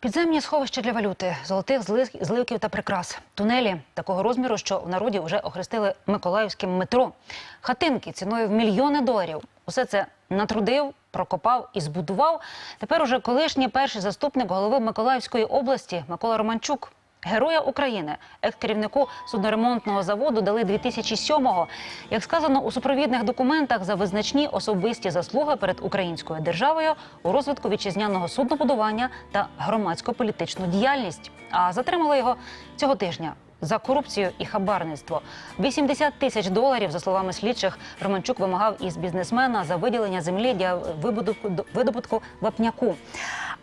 Підземні сховища для валюти, золотих зли- зливків та прикрас, тунелі такого розміру, що в народі вже охрестили Миколаївським метро, хатинки ціною в мільйони доларів. Усе це натрудив, прокопав і збудував. Тепер уже колишній перший заступник голови Миколаївської області Микола Романчук. Героя України, екс-керівнику судноремонтного заводу дали 2007-го. Як сказано у супровідних документах за визначні особисті заслуги перед українською державою у розвитку вітчизняного суднобудування та громадсько-політичну діяльність. А затримали його цього тижня. За корупцію і хабарництво 80 тисяч доларів, за словами слідчих, Романчук вимагав із бізнесмена за виділення землі для видобутку, вапняку.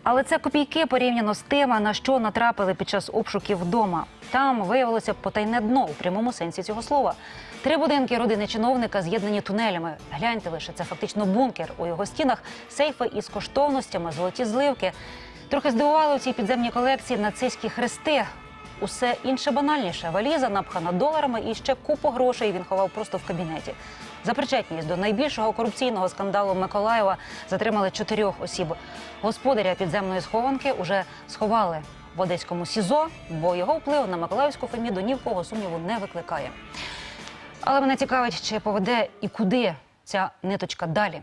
Але це копійки порівняно з тим, на що натрапили під час обшуків вдома. Там виявилося потайне дно у прямому сенсі цього слова. Три будинки родини чиновника з'єднані тунелями. Гляньте лише, це фактично бункер. У його стінах сейфи із коштовностями, золоті зливки. Трохи здивували у цій підземній колекції нацистські хрести. Усе інше банальніше. Валіза напхана доларами і ще купу грошей він ховав просто в кабінеті. За причетність до найбільшого корупційного скандалу Миколаєва затримали чотирьох осіб. Господаря підземної схованки уже сховали в одеському СІЗО, бо його вплив на Миколаївську Феміду ні в кого сумніву не викликає. Але мене цікавить, чи поведе і куди ця ниточка далі.